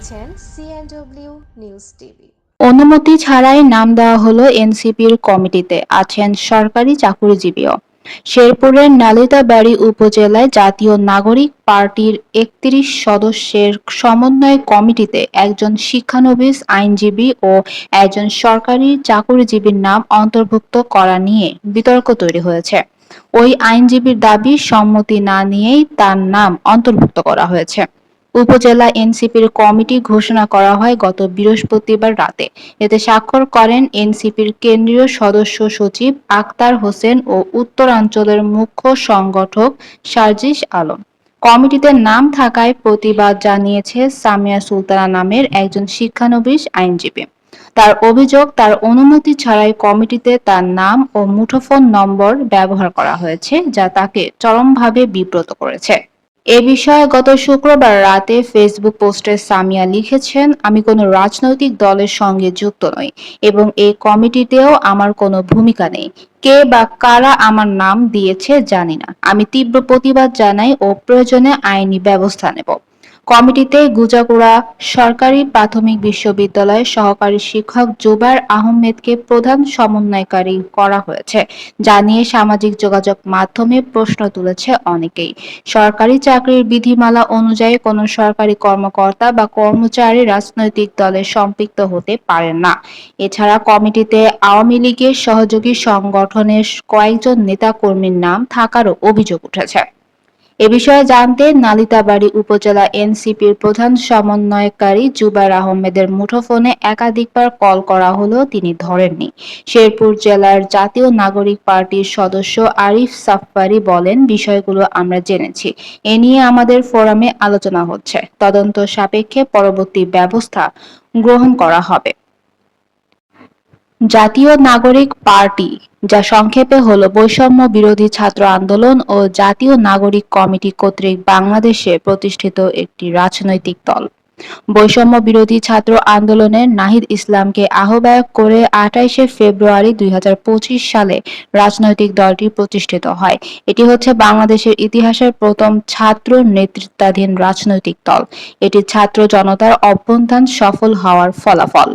দেখছেন CNW news TV অনুমতি ছাড়াই নাম দেওয়া হলো এনসিপির কমিটিতে, আছেন সরকারি চাকুরিজীবীও। শেরপুরের নালিতাবাড়ী উপজেলায় জাতীয় নাগরিক পার্টির একত্রিশ সদস্যের সমন্বয় কমিটিতে একজন শিক্ষানবিশ আইনজীবী ও একজন সরকারি চাকুরিজীবীর নাম অন্তর্ভুক্ত করা নিয়ে বিতর্ক তৈরি হয়েছে। ওই আইনজীবীর দাবি সম্মতি না নিয়েই তার নাম অন্তর্ভুক্ত করা হয়েছে। উপজেলা এনসিপির কমিটি ঘোষণা করা হয় গত বৃহস্পতিবার রাতে। এতে স্বাক্ষর করেন এনসিপির কেন্দ্রীয় সদস্য সচিব আক্তার হোসেন ও উত্তরাঞ্চলের মুখ্য সংগঠক সার্জিস আলম। কমিটিতে নাম থাকায় প্রতিবাদ জানিয়েছে সামিয়া সুলতানা নামের একজন শিক্ষানবিশ আইনজীবী। তার অভিযোগ, তার অনুমতি ছাড়াই কমিটিতে তার নাম ও মুঠোফোন নম্বর ব্যবহার করা হয়েছে, যা তাকে চরমভাবে বিব্রত করেছে। এ বিষয়ে গত শুক্রবার রাতে ফেসবুক পোস্টে সামিয়া লিখেছেন, আমি কোনো রাজনৈতিক দলের সঙ্গে যুক্ত নই এবং এই কমিটিতেও আমার কোনো ভূমিকা নেই। কে বা কারা আমার নাম দিয়েছে জানি না। আমি তীব্র প্রতিবাদ জানাই ও প্রয়োজনে আইনি ব্যবস্থা নেব। কমিটিতে গুজাকুড়া সরকারি প্রাথমিক বিশ্ববিদ্যালয়ের সহকারী শিক্ষক জুবার আহমেদকে প্রধান সমন্বয়কারী করা হয়েছে। যা নিয়ে সামাজিক যোগাযোগ মাধ্যমে প্রশ্ন তুলেছে অনেকেই। সরকারি চাকরির বিধিমালা অনুযায়ী কোনো সরকারি কর্মকর্তা বা কর্মচারী রাজনৈতিক দলে সম্পৃক্ত হতে পারেন না। এছাড়া কমিটিতে আওয়ামী লীগের সহযোগী সংগঠনের কয়েকজন নেতাকর্মীর নাম থাকারও অভিযোগ উঠেছে। এ বিষয়ে জানতে নালিতাবাড়ী উপজেলা এনসিপির প্রধান সমন্বয়কারী জুবার আহমেদের মুঠোফোনে একাধিকবার কল করা হলেও তিনি ধরেননি। শেরপুর জেলার জাতীয় নাগরিক পার্টির সদস্য আরিফ সাফারি বলেন, বিষয়গুলো আমরা জেনেছি। এ নিয়ে আমাদের ফোরামে আলোচনা হচ্ছে। তদন্ত সাপেক্ষে পরবর্তী ব্যবস্থা গ্রহণ করা হবে। জাতীয় নাগরিক পার্টি, যা সংক্ষেপে হলো বৈষম্য বিরোধী ছাত্র আন্দোলন ও জাতীয় নাগরিক কমিটি কর্তৃক বাংলাদেশে প্রতিষ্ঠিত একটি রাজনৈতিক দল। বৈষম্য বিরোধী ছাত্র আন্দোলনের নাহিদ ইসলামকে আহ্বায়ক করে আঠাইশে ফেব্রুয়ারি দুই হাজার পঁচিশ সালে রাজনৈতিক দলটি প্রতিষ্ঠিত হয়। এটি হচ্ছে বাংলাদেশের ইতিহাসের প্রথম ছাত্র নেতৃত্বাধীন রাজনৈতিক দল। এটি ছাত্র জনতার অভ্যন্থান সফল হওয়ার ফলাফল।